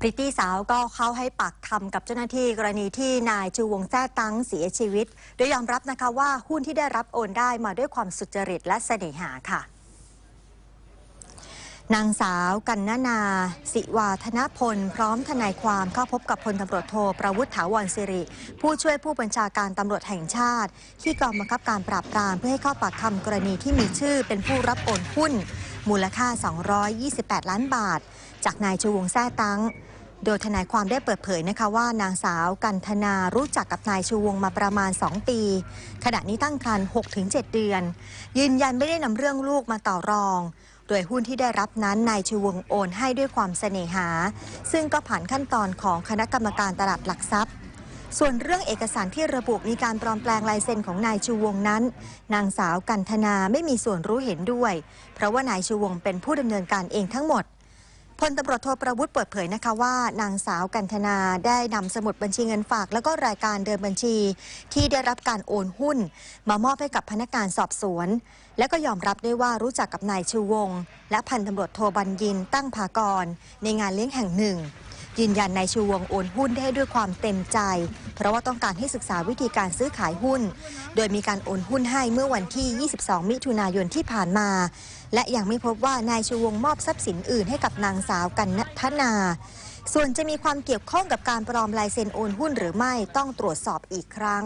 พริตตี้สาวก็เข้าให้ปากคำกับเจ้าหน้าที่กรณีที่นายจูวงแท้ตังเสียชีวิต โดยยอมรับนะคะว่าหุ้นที่ได้รับโอนได้มาด้วยความสุจริตและเสน่หาค่ะนางสาวกันนานา สิวาธนพล พร้อมทนายความเข้าพบกับพลตำรวจโทประวุฒิถาวรสิริ ผู้ช่วยผู้บัญชาการตำรวจแห่งชาติ ที่กองบังคับการปราบปรามเพื่อให้เข้าปากคำกรณีที่มีชื่อเป็นผู้รับโอนหุ้น มูลค่า 228 ล้านบาท จากนายชูวงแท้ตั้ง โดยทนายความได้เปิดเผยนะคะว่านางสาวกันธนารู้จักกับนายชูวงมาประมาณ 2 ปี ขณะนี้ตั้งครรภ์6-7 เดือน ยืนยันไม่ได้นำเรื่องลูกมาต่อรองโดยหุ้นที่ได้รับนั้นนายชูวงโอนให้ด้วยความเสน่หา ซึ่งก็ผ่านขั้นตอนของคณะกรรมการตลาดหลักทรัพย์ ส่วนเรื่องเอกสารที่ระบุมีการปลอมแปลงลายเซ็นของนายชูวงนั้น นางสาวกันธนาไม่มีส่วนรู้เห็นด้วย เพราะว่านายชูวงเป็นผู้ดำเนินการเองทั้งหมด พลตำรวจโทประวุฒิเปิดเผยนะคะว่านางสาวกันธนาได้นำสมุดบัญชีเงินฝาก แล้วก็รายการเดินบัญชี ที่ได้รับการโอนหุ้น มามอบให้กับพนักงานสอบสวน และก็ยอมรับได้ว่ารู้จักกับนายชูวง และพันตำรวจโทบัญญินตั้งภากร ในงานเลี้ยงแห่งหนึ่ง ยืนยันนายชูวงโอนหุ้นได้ด้วยความเต็มใจ เพราะว่าต้องการให้ศึกษาวิธีการซื้อขายหุ้น โดยมีการโอนหุ้นให้เมื่อวันที่ 22 มิถุนายนที่ผ่านมา และยังไม่พบว่านายชูวงมอบทรัพย์สินอื่นให้กับนางสาวกันทนา ส่วนจะมีความเกี่ยวข้องกับการปลอมลายเซ็นโอนหุ้นหรือไม่ต้องตรวจสอบอีกครั้ง